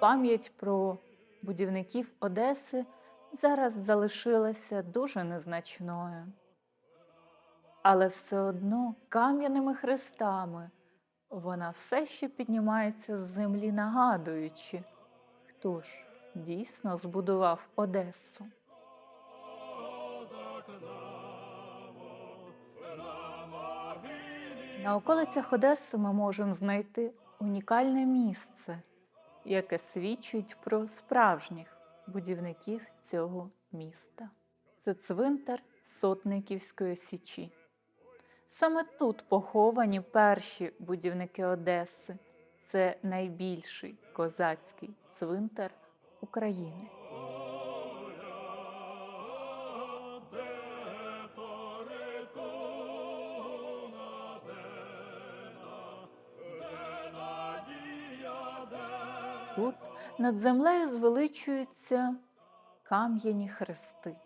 пам'ять про будівників Одеси зараз залишилася дуже незначною. Але все одно кам'яними хрестами вона все ще піднімається з землі, нагадуючи, хто ж дійсно збудував Одесу. На околицях Одеси ми можемо знайти унікальне місце, яке свідчить про справжніх будівників цього міста. Це цвинтар Сотниківської січі. Саме тут поховані перші будівники Одеси. Це найбільший козацький цвинтар України. Тут над землею звеличуються кам'яні хрести,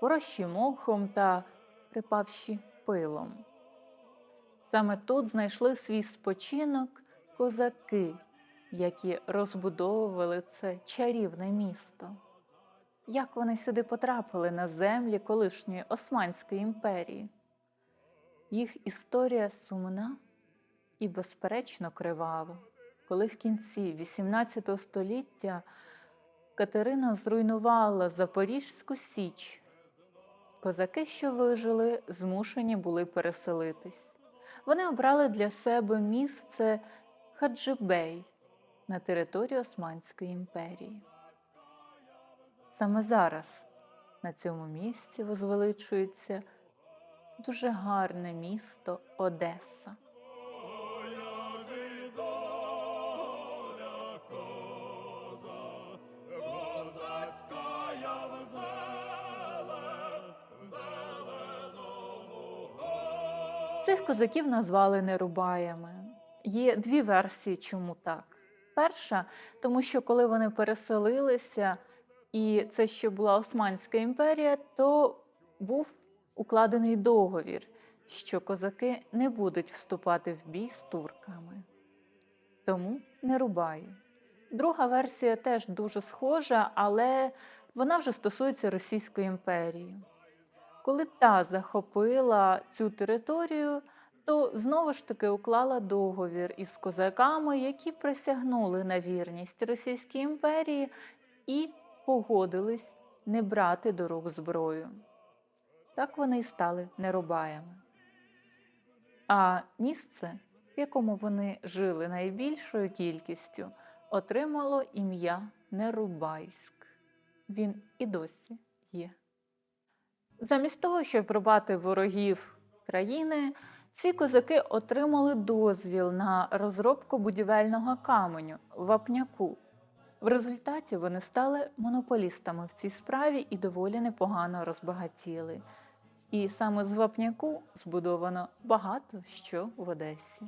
порощі мохом та припавші пилом. Саме тут знайшли свій спочинок козаки, які розбудовували це чарівне місто. Як вони сюди потрапили на землі колишньої Османської імперії? Їх історія сумна і, безперечно, кривава, коли в кінці XVIII століття Катерина зруйнувала Запорізьку Січ. Козаки, що вижили, змушені були переселитись. Вони обрали для себе місце Хаджибей на території Османської імперії. Саме зараз на цьому місці возвеличується дуже гарне місто Одеса. Цих козаків назвали нерубаями. Є дві версії, чому так. Перша, тому що коли вони переселилися, і це ще була Османська імперія, то був укладений договір, що козаки не будуть вступати в бій з турками. Тому не рубаї. Друга версія теж дуже схожа, але вона вже стосується Російської імперії. Коли та захопила цю територію, то знову ж таки уклала договір із козаками, які присягнули на вірність Російській імперії і погодились не брати до рук зброю. Так вони й стали нерубаями. А місце, в якому вони жили найбільшою кількістю, отримало ім'я Нерубайськ. Він і досі є. Замість того, щоб рубати ворогів країни, ці козаки отримали дозвіл на розробку будівельного каменю вапняку. В результаті вони стали монополістами в цій справі і доволі непогано розбагатіли. І саме з вапняку збудовано багато що в Одесі.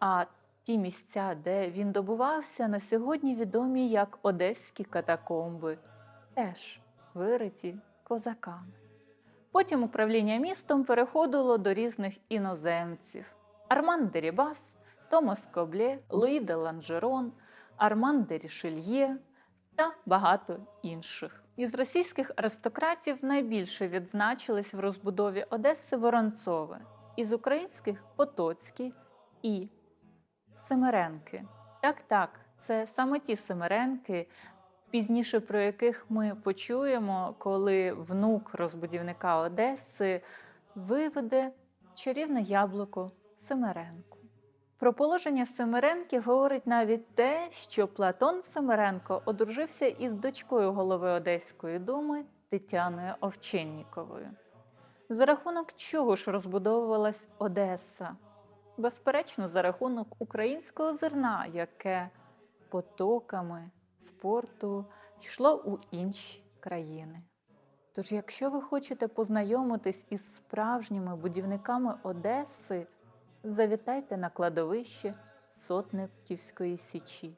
А ті місця, де він добувався, на сьогодні відомі як Одеські катакомби, теж вириті козаками. Потім управління містом переходило до різних іноземців: Арман де Рібас, Томас Кобле, Луї де Ланжерон, Арман де Рішельє та багато інших. Із російських аристократів найбільше відзначились в розбудові Одеси Воронцове, із українських Потоцький і Семеренки. Так, так, це саме ті Семеренки, пізніше про яких ми почуємо, коли внук розбудівника Одеси виведе чарівне яблуко Семеренку. Про положення Семеренки говорить навіть те, що Платон Семеренко одружився із дочкою голови Одеської думи Тетяною Овчинніковою. За рахунок чого ж розбудовувалась Одеса? Безперечно, за рахунок українського зерна, яке потоками спорту йшло у інші країни. Тож, якщо ви хочете познайомитись із справжніми будівниками Одеси, завітайте на кладовище Сотниківської січі.